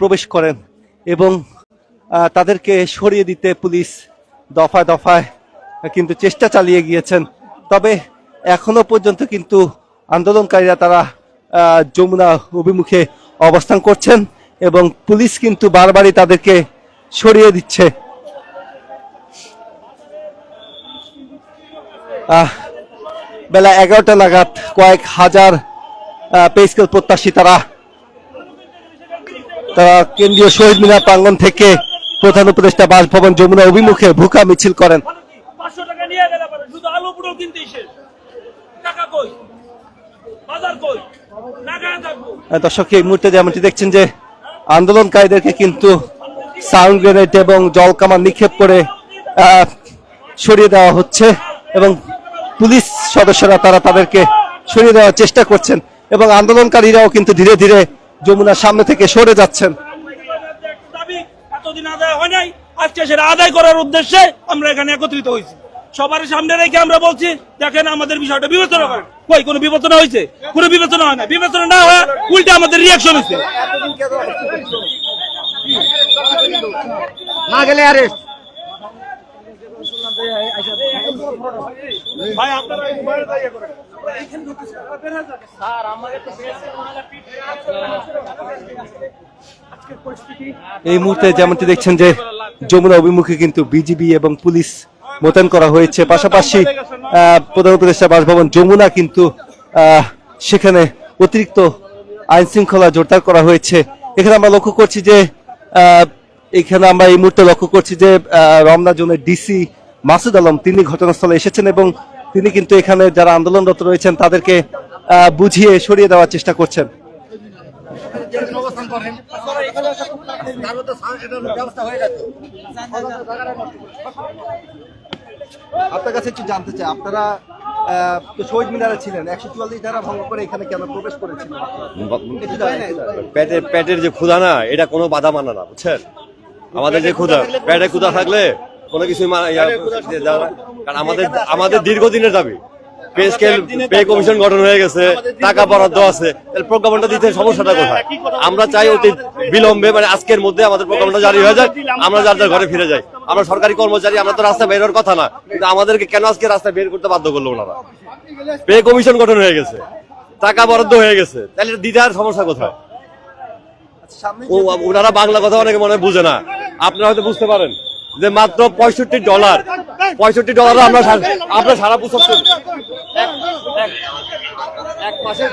প্রবেশ করেন এবং তাদেরকে সরিয়ে দিতে পুলিশ দফায় দফায় কিন্তু চেষ্টা চালিয়ে গিয়েছেন। তবে এখনও পর্যন্ত কিন্তু আন্দোলনকারীরা তারা যমুনা অভিমুখে অবস্থান করছেন এবং পুলিশ কিন্তু বারবারই তাদেরকে সরিয়ে দিচ্ছে। বেলা এগারোটা নাগাদ কয়েক হাজার পেস্কেল প্রত্যাশী তারা তারা কেন্দ্রীয় শহীদ মিনার প্রাঙ্গণ থেকে প্রধান উপদেষ্টা বাসভবন যমুনা অভিমুখে ভুকা মিছিল করেন। দর্শক এই মুহূর্তে যেমনটি দেখছেন যে আন্দোলনকারীদেরকে কিন্তু সাউন্ড গ্রেনেড এবং জল কামান নিক্ষেপ করে সরিয়ে দেওয়া হচ্ছে এবং পুলিশ সদস্যরা তারা তাদেরকে সরিয়ে দেওয়ার চেষ্টা করছেন এবং আন্দোলনকারীরাও কিন্তু ধীরে ধীরে যমুনার সামনে থেকে সরে যাচ্ছেন। এতদিন আদায় হয় নাই আজকে সেটা আদায় করার উদ্দেশ্যে আমরা এখানে একত্রিত হয়েছি। সবার সামনে রেখে আমরা বলছি দেখেন আমাদের বিষয়টা বিবেচনা করেন। কই কোনো বিবেচনা হয়েছে? কোনো বিবেচনা হয় না বিবেচনা না হয় উল্টে আমাদের রিয়াকশন হয়েছে। না গেলে অ্যারেস্ট ভাই আপনারা এই মুহূর্তে যেমনটি দেখছেন যে যমুনা অভিমুখে কিন্তু বিজিবি এবং পুলিশ মোতায়েন করা হয়েছে। পাশাপাশি প্রধান উপদেষ্টা বাসভবন যমুনা কিন্তু সেখানে অতিরিক্ত আইন শৃঙ্খলা জোরদার করা হয়েছে। এখানে আমরা লক্ষ্য করছি যে এখানে আমরা এই মুহূর্তে লক্ষ্য করছি যে রমনা জোনের ডিসি মাসুদ আলম, তিনি ঘটনাস্থলে এসেছেন এবং তিনি কিন্তু এখানে যারা আন্দোলনরত রয়েছেন তাদেরকে বুঝিয়ে সরিয়ে দেওয়ার চেষ্টা করছেন। আপনার কাছে একটু জানতে চাই আপনারা আহ, শহীদ মিনারে ছিলেন একশো চুয়াল্লিশ ধারা ভঙ্গ করে এখানে কেন প্রবেশ করেছিলেন? পেটের পেটের যে ক্ষুধা না এটা কোনো বাধা মানে না বুঝছেন? আমাদের যে ক্ষুধা পেটে ক্ষুধা থাকলে কোনো কিছু কারণ আমাদের আমাদের দীর্ঘদিনের দাবি। পে স্কেল পে কমিশন গঠন হয়ে গেছে টাকা বরাদ্দ আছে। তাহলে প্রজ্ঞাপনটা দিতে সমস্যাটা কোথায়? আমরা চাই অতি বিলম্বে মানে আজকের মধ্যে আমাদের প্রজ্ঞাপনটা জারি হয়ে যায় আমরা যার যার ঘরে ফিরে যাই। আমরা সরকারি কর্মচারী আমরা তো রাস্তায় বের হওয়ার কথা না কিন্তু আমাদেরকে কেন আজকে রাস্তায় বের করতে বাধ্য করল ওনারা? পে কমিশন গঠন হয়ে গেছে টাকা বরাদ্দ হয়ে গেছে তাহলে দিদার সমস্যা কোথায়? ওনারা বাংলা কথা অনেকে মনে বুঝে না। আপনারা হয়তো বুঝতে পারেন। যে মাত্র পঁয়ষট্টি ডলার। পঁয়ষট্টি ডলার আমরা আমরা সারা বছর এক- মাসের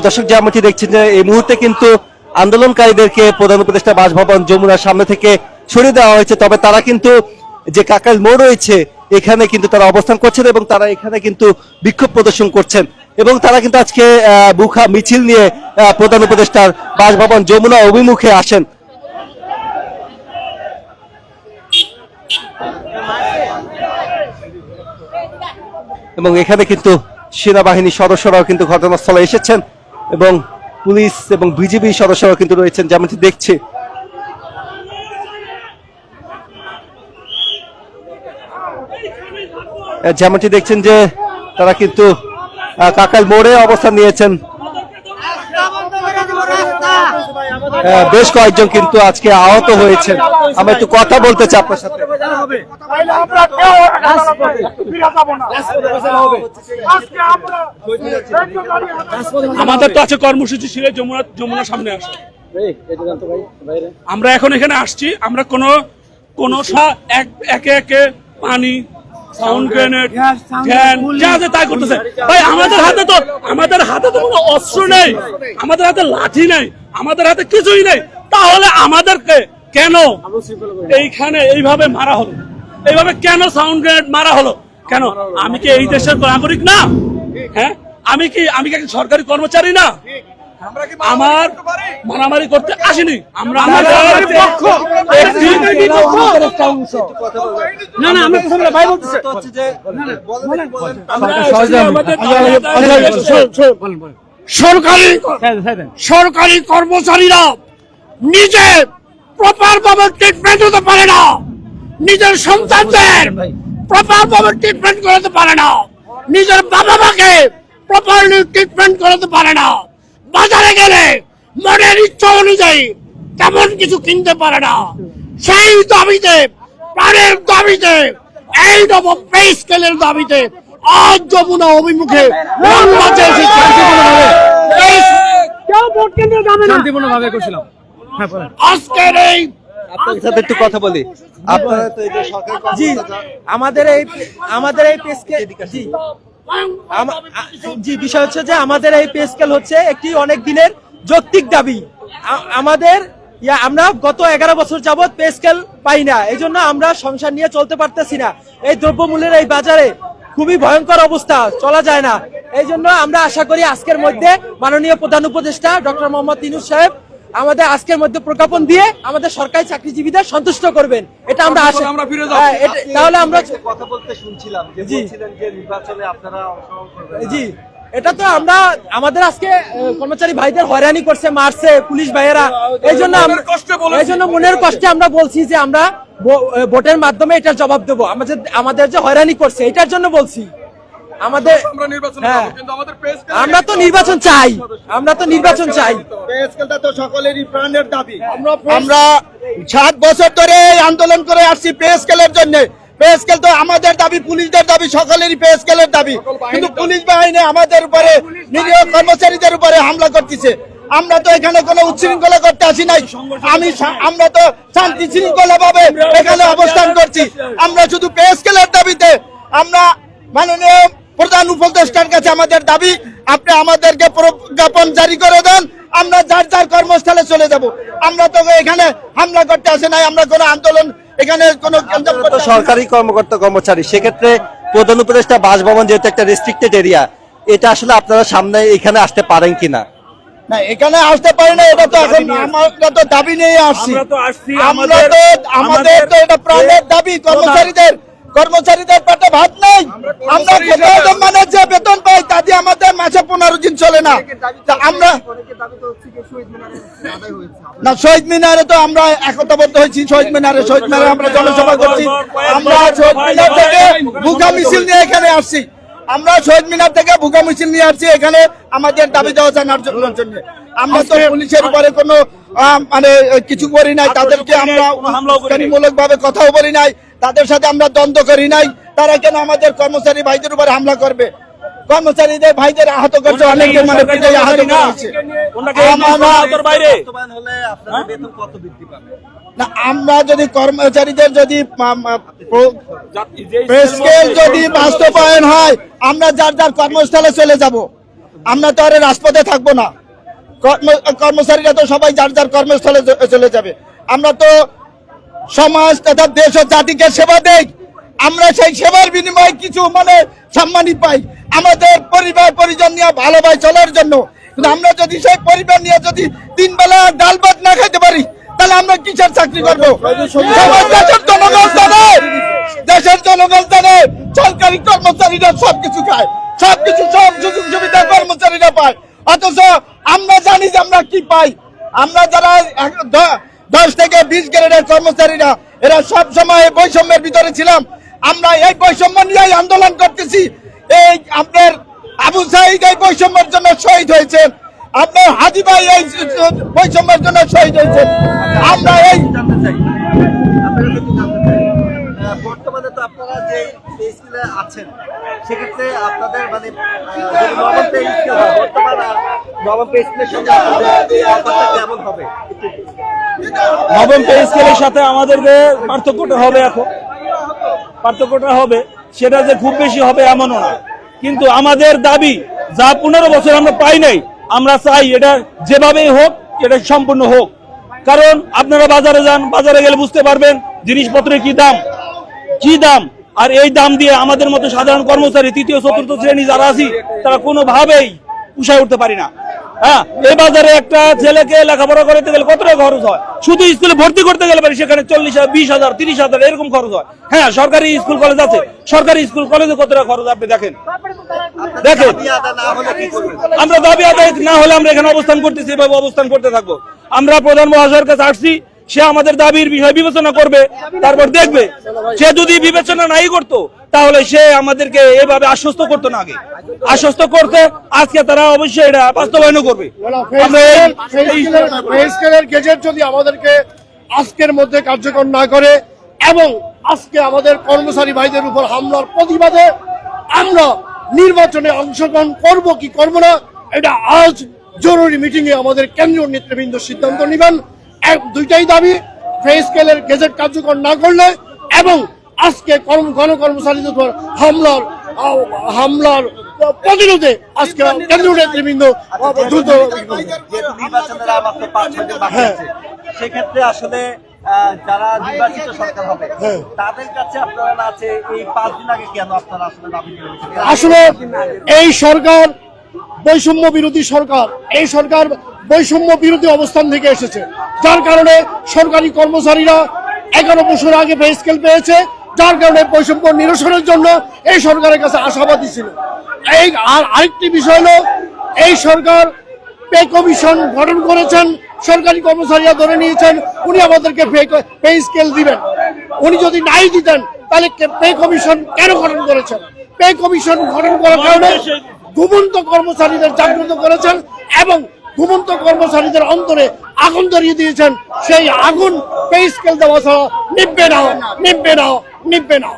দর্শক যেমনটি দেখছেন যে এই মুহূর্তে কিন্তু আন্দোলনকারীদেরকে প্রধান উপদেষ্টা বাসভবন যমুনার সামনে থেকে সরিয়ে দেওয়া হয়েছে। তবে তারা কিন্তু যে কাকাল মোড় রয়েছে, এখানে কিন্তু তারা অবস্থান করছেন এবং তারা এখানে কিন্তু বিক্ষোভ প্রদর্শন করছেন। এবং তারা কিন্তু আজকে বুখা মিছিল নিয়ে প্রধান উপদেষ্টার বাসভবন যমুনা অভিমুখে আসেন। এবং এখানে কিন্তু সেনাবাহিনীর সদস্যরাও কিন্তু ঘটনাস্থলে এসেছেন এবং পুলিশ এবং বিজিবি সদস্যরাও কিন্তু রয়েছেন, যেমনটি দেখছি। যেমনটি দেখছেন যে তারা কিন্তু কাকাল মোড়ে অবস্থান নিয়েছেন। বেশ কয়েকজন কিন্তু আজকে আহত হয়েছেন। আমরা একটু কথা বলতে চাই আপনার সাথে। আমাদের তো আছে কর্মসূচি ছিল, যমুনা যমুনার সামনে আসে আমরা এখন এখানে আসছি, আমরা কোন কোন একে একে পানি সাউন্ড গ্রেনেড ধ্যান যা আছে তাই করতেছে। ভাই আমাদের হাতে তো আমাদের হাতে তো কোনো অস্ত্র নেই। আমাদের হাতে লাঠি নেই। আমাদের হাতে কিছুই নেই। তাহলে আমাদেরকে কেন এইখানে এইভাবে মারা হলো? এইভাবে কেন সাউন্ড গ্রেনেড মারা হলো? কেন? আমি কি এই দেশের নাগরিক না? হ্যাঁ? আমি কি আমি কি একজন সরকারি কর্মচারী না? আমার মারামারি করতে আসিনি। আমরা না না আমি ভাই বলতেছে আমরা এসেছি আমাদের সরকারি সরকারি কর্মচারীরা নিজে প্রপার ভাবে ট্রিটমেন্ট হতে পারে না। নিজের সন্তানদের প্রপার ভাবে ট্রিটমেন্ট করাতে পারে না। নিজের বাবা মাকে প্রপারলি ট্রিটমেন্ট করাতে পারে না। বাজারে গেলে মনের ইচ্ছা অনুযায়ী তেমন কিছু কিনতে পারে না। সেই দাবিতে প্রাণের দাবিতে এই নব পে স্কেলের দাবিতে আজ যমুনা অভিমুখে হ্যাঁ আজকের এই সাথে একটু কথা বলি। আপনারা তো এই যে সরকারি জি আমাদের এই আমাদের এই পেস্কে জি। জি বিষয় হচ্ছে যে আমাদের এই পে স্কেল হচ্ছে একটি অনেক দিনের যৌক্তিক দাবি। আমাদের ইয়া, আমরা গত এগারো বছর যাবত পে স্কেল পাই না। এই জন্য আমরা সংসার নিয়ে চলতে পারতেছি না। এই দ্রব্যমূল্যের এই বাজারে খুবই ভয়ঙ্কর অবস্থা চলা যায় না। এই জন্য আমরা আশা করি আজকের মধ্যে মাননীয় প্রধান উপদেষ্টা ডক্টর মোহাম্মদ ইনুস সাহেব আমাদের আজকের মধ্যে প্রজ্ঞাপন দিয়ে আমাদের সরকারি চাকরিজীবীদের সন্তুষ্ট করবেন। এটা আমরা আশা হ্যাঁ, এটা- তাহলে আমরা কথা বলতে শুনছিলাম যে জি। বলছিলেন যে নির্বাচনে আপনারা অংশগ্রহণ করবেন জি। এটা তো আমরা আমাদের আজকে কর্মচারী ভাইদের হয়রানি করছে মারছে পুলিশ ভাইয়েরা। এই জন্য আমরা এই জন্য মনের কষ্টে আমরা বলছি যে আমরা ভোটের মাধ্যমে এটার জবাব দেবো। আমাদের আমাদের যে হয়রানি করছে এটার জন্য বলছি। আমাদের হ্যাঁ। আমরা তো নির্বাচন চাই। আমরা তো নির্বাচন চাই। তো সকলেরই প্রাণের দাবি। আমরা সাত বছর ধরে আন্দোলন করে আসছি পে স্কেলের জন্য। পে স্কেল তো আমাদের দাবি পুলিশদের দাবি সকলেরই পে স্কেলের দাবি। কিন্তু পুলিশ বাহিনী আমাদের উপরে নিরীহ কর্মচারীদের উপরে হামলা করতেছে। আমরা তো এখানে কোনো উচ্ছৃঙ্খলা করতে আসি নাই। আমি আমরা তো শান্তি শৃঙ্খলা ভাবে এখানে অবস্থান করছি। আমরা শুধু পে স্কেলের দাবিতে আমরা মাননীয় প্রধান উপদেষ্টার কাছে আমাদের দাবি আপনি আমাদেরকে প্রজ্ঞাপন জারি করে দেন আমরা যার যার কর্মস্থলে চলে যাব। আমরা তো এখানে হামলা করতে আসে নাই আমরা কোনো আন্দোলন এখানে কোনো সরকারি কর্মকর্তা কর্মচারী সেক্ষেত্রে প্রধান উপদেষ্টা বাসভবন যেহেতু একটা রেস্ট্রিক্টেড এরিয়া এটা আসলে আপনারা সামনে এখানে আসতে পারেন কিনা? না এখানে আসতে পারি না এটা তো এখন আমরা তো দাবি নিয়ে আসছি। আমরা তো আসছি, আমরা আমাদের- তো আমাদের তো এটা প্রাণের দাবি কর্মচারীদের। কর্মচারীদের পেটে ভাত নেই। আমরা মানে যে বেতন পাই তা দিয়ে আমাদের মাসে পনেরো দিন চলে না। আমরা না শহীদ মিনারে তো আমরা একতাবদ্ধ হয়েছি শহীদ মিনারে শহীদ মিনারে আমরা জনসভা করছি। আমরা শহীদ মিনার থেকে ভুখা মিছিল নিয়ে এখানে আসছি। আমরা শহীদ মিনার থেকে ভুখা মিছিল নিয়ে আসছি এখানে আমাদের দাবি দেওয়া জানার জন্য জন্য। আমরা তো পুলিশের উপরে কোনো মানে কিছু করি নাই তাদেরকে আমরা ভাবে কথাও বলি নাই। তাদের সাথে আমরা দ্বন্দ্ব করি নাই। তারা কেন আমাদের কর্মচারী ভাইদের উপরে হামলা করবে? কর্মচারীদের ভাইদের আহত করছে অনেকে মানে পিটাই আহত করেছে আমরা না আমরা যদি কর্মচারীদের যদি স্কেল যদি বাস্তবায়ন হয় আমরা যার যার কর্মস্থলে চলে যাব। আমরা তো আর রাজপথে থাকব না। কর্ম- কর্মচারীরা তো সবাই যার যার কর্মস্থলে চলে যাবে। আমরা তো সমাজ তথা দেশ ও জাতিকে সেবা দেয় আমরা সেই সেবার বিনিময়ে কিছু মানে সম্মানই পাই। আমাদের পরিবার, পরিজন নিয়ে ভালোভাবে চলার জন্য। আমরা যদি সেই পরিবার নিয়ে যদি তিন বেলা ডাল ভাত না খাইতে পারি, তাহলে আমরা কিসের চাকরি করব? দেশের জনগণ জানে। দেশের জনগণ জানে, সরকারি কর্মচারীরা সবকিছু খায়। সবকিছু সব সুযোগ সুবিধা কর্মচারীরা পায়। অথচ আমরা জানি যে আমরা কি পাই। আমরা যারা দশ থেকে বিশ গ্রেডের কর্মচারীরা, এরা সব সময় বৈষম্যের ভিতরে ছিলাম। আমরা এই বৈষম্য নিয়েই আন্দোলন করতেছি। এই আপনার আবু সাইদ এই বৈষম্যের জন্য শহীদ হয়েছেন আপনার হাজি ভাই এই বৈষম্যের জন্য শহীদ হয়েছেন আমরা এই বর্তমানে তো আপনারা যে স্কুলে আছেন, সেক্ষেত্রে আপনাদের মানে কেমন হবে? নবম পে স্কেলের সাথে আমাদেরকে পার্থক্যটা হবে এখন, পার্থক্যটা হবে, সেটা যে খুব বেশি হবে এমনও না। কিন্তু আমাদের দাবি, যা পনেরো বছর আমরা পাই নাই, আমরা চাই এটা যেভাবেই হোক, এটা সম্পূর্ণ হোক। কারণ আপনারা বাজারে যান, বাজারে গেলে বুঝতে পারবেন জিনিসপত্রের কি দাম কি দাম, আর এই দাম দিয়ে আমাদের মতো সাধারণ কর্মচারী, তৃতীয়, চতুর্থ শ্রেণি যারা আছি, তারা কোনোভাবেই পুষায় উঠতে পারি না। হ্যাঁ একটা ছেলেকে লেখাপড়া করতে গেলে কত খরচ হয়? শুধু স্কুলে ভর্তি করতে গেলে পারে সেখানে চল্লিশ হাজার, বিশ হাজার, তিরিশ হাজার, এরকম খরচ হয়। হ্যাঁ সরকারি স্কুল কলেজ আছে। সরকারি স্কুল কলেজে কত টাকা খরচ আপনি দেখেন। দেখেন। আমরা দাবি আদায় না হলে আমরা এখানে অবস্থান করতেছি, এভাবে অবস্থান করতে থাকব। আমরা প্রধান মহাশয়ের কাছে আসছি। সে আমাদের দাবির বিষয় বিবেচনা করবে তারপর দেখবে। সে যদি বিবেচনা নাই করতো তাহলে সে আমাদেরকে এভাবে আশ্বস্ত করতো না আগে। আশ্বস্ত করতে আজকে তারা অবশ্যই এটা বাস্তবায়ন করবে। গেজেট যদি আমাদেরকে আজকের মধ্যে কার্যকর না করে এবং আজকে আমাদের কর্মচারী ভাইদের উপর হামলার প্রতিবাদে আমরা নির্বাচনে অংশগ্রহণ করব কি করব না এটা আজ জরুরি মিটিং এ আমাদের কেন্দ্রীয় নেতৃবৃন্দ সিদ্ধান্ত নেবেন। দুইটাই দাবি। পে স্কেলের গেজেট কার্যকর না করলে এবং আজকে কর্ম গণকর্মচারীদের উপর হামলার হামলার প্রতিরোধে আজকে কেন্দ্রীয় নেতৃবৃন্দ দ্রুত আছে সেক্ষেত্রে আসলে যারা নির্বাচিত সরকার হবে তাদের কাছে আপনারা আছে এই পাঁচ দিন আগে কেন আপনারা আসলে আসলে এই সরকার বৈষম্য বিরোধী সরকার, এই সরকার বৈষম্য বিরোধী অবস্থান থেকে এসেছে। যার কারণে সরকারি কর্মচারীরা এগারো বছর আগে পে স্কেল পেয়েছে, যার কারণে বৈষম্য নিরসনের জন্য এই সরকারের কাছে আশাবাদী ছিল। এই আর আরেকটি বিষয় হলো, এই সরকার পে কমিশন গঠন করেছেন, সরকারি কর্মচারীরা ধরে নিয়েছেন, উনি আমাদেরকে পে স্কেল দিবেন। উনি যদি নাই দিতেন, তাহলে পে কমিশন কেন গঠন করেছেন? পে কমিশন গঠন করার কারণে ঘুমন্ত কর্মচারীদের জাগ্রত করেছেন এবং ঘুমন্ত কর্মচারীদের অন্তরে আগুন ধরিয়ে দিয়েছেন। সেই আগুন পে স্কেল দেওয়া ছাড়া নিববে না নিববে না নিববে না।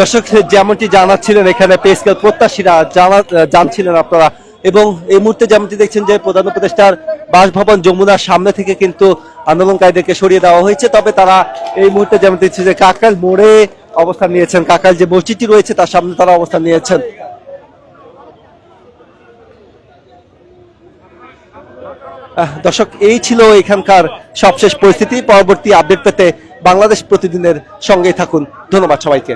দর্শক, যেমনটি জানাচ্ছিলেন এখানে পে স্কেল প্রত্যাশীরা, জানা, জানছিলেন আপনারা। এবং এই মুহূর্তে যেমনটি দেখছেন যে প্রধান উপদেষ্টার বাসভবন যমুনার সামনে থেকে কিন্তু আন্দোলনকারীদেরকে সরিয়ে দেওয়া হয়েছে। তবে তারা এই মুহূর্তে যেমন দেখছি যে কাকাল মোড়ে অবস্থান নিয়েছেন। কাকাল যে মসজিদটি রয়েছে, তার সামনে তারা অবস্থান নিয়েছেন। দর্শক, এই ছিল এখানকার সবশেষ পরিস্থিতি। পরবর্তী আপডেট পেতে বাংলাদেশ প্রতিদিনের সঙ্গেই থাকুন। ধন্যবাদ সবাইকে।